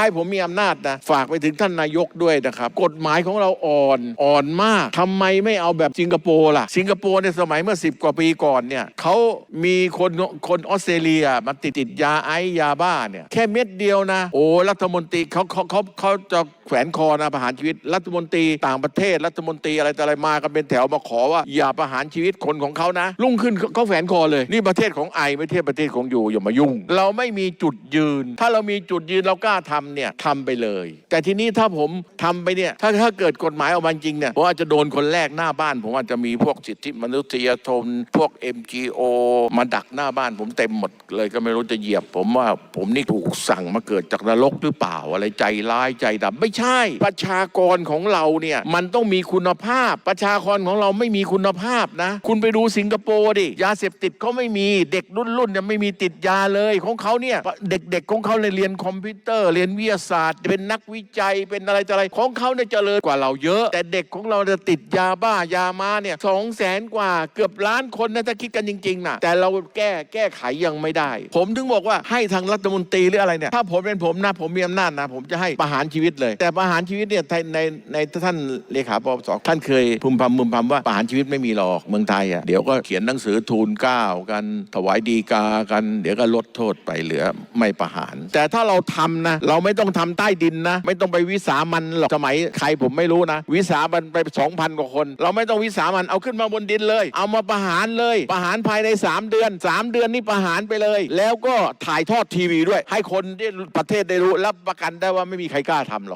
ให้ผมมีอำนาจนะฝากไปถึงท่านนายกด้วยนะครับ กฎหมายของเราอ่อนอ่อนมากทำไมไม่เอาแบบสิงคโปร์ล่ะ สิงคโปร์ในสมัยเมื่อ 10 กว่าปีก่อนเนี่ยเขามีคนคนออสเตรเลียมาติดติดยาไอยาบ้าเนี่ยแค่เม็ดเดียวนะ โอ้รัฐมนตรีเขาเขาเขาเขาจะแขวนคอนะประหารชีวิต รัฐมนตรีต่างประเทศรัฐมนตรีอะไรแต่อะไรมากันเป็นแถวมาขอว่าอย่าประหารชีวิตคนของเขานะลุ่งขึ้นเขาเขาแขวนคอเลย นี่ประเทศของไอไม่ใช่ประเทศของอยู่อย่ามายุ่ง เราไม่มีจุดยืน ถ้าเรามีจุดยืนเรากล้าทำเนี่ยทำไปเลย แต่ทีนี้ถ้าผมทำไปเนี่ยถ้าถ้าเกิดกฎหมายออกมาจริงเนี่ยผมอาจจะโดนคนแรกหน้าบ้าน ผมอาจจะมีพวกสิทธิมนุษยชนพวก MGO มาดักหน้าบ้าน ผมเต็มหมดเลยก็ไม่รู้จะเหยียบ ผมว่าผมนี่ถูกสั่งมาเกิดจากนรกหรือเปล่าอะไรใจร้ายใจดำไม่ใช่ ประชากรของเราเนี่ยมันต้องมีคุณภาพ ประชากรของเราไม่มีคุณภาพนะ คุณไปดูสิงคโปร์ดิยาเสพติดเขาไม่มีเด็กรุ่นรุ่นเนี่ยไม่มีติดยาเลยของเขาเนี่ยเด็กๆของเขาเลยเรียนคอมพิวเตอร์เรียนวิทยาศาสตร์ เป็นนักวิจัยเป็นอะไรต่ออะไรของเขาเนี่ยเจริญกว่าเราเยอะ แต่เด็กของเราจะติดยาบ้ายามาเนี่ยสองแสนกว่าเกือบล้านคนนะถ้าคิดกันจริงๆนะแต่เราแก้แก้ไขยังไม่ได้ ผมถึงบอกว่าให้ทางรัฐมนตรีหรืออะไรเนี่ยถ้าผมเป็นผมนะผมมีอำนาจนะผมจะให้ประหารชีวิตเลย แต่ประหารชีวิตเนี่ยในในในท่านเลขาปปสท่านเคยพึมพำพึมพำว่าประหารชีวิตไม่มีหรอกเมืองไทยอะเดี๋ยวก็เขียนหนังสือทูลเกล้ากันถวายดีกากัน เดี๋ยวก็ลดโทษไปเหลือไม่ประหาร แต่ถ้าเราทำนะเราไม่ต้องทำใต้ดินนะ ไม่ต้องไปวิสามันหรอกสมัยใครผมไม่รู้นะ วิสามันไปสองพันกว่าคน เราไม่ต้องวิสามันเอาขึ้นมาบนดินเลย เอามาประหารเลย ประหารภายใน 3 เดือน 3 เดือนนี่ประหารไปเลย แล้วก็ถ่ายทอดทีวีด้วย ให้คนที่ประเทศได้รู้รับประกันได้ว่าไม่มีใครกล้าทำหรอก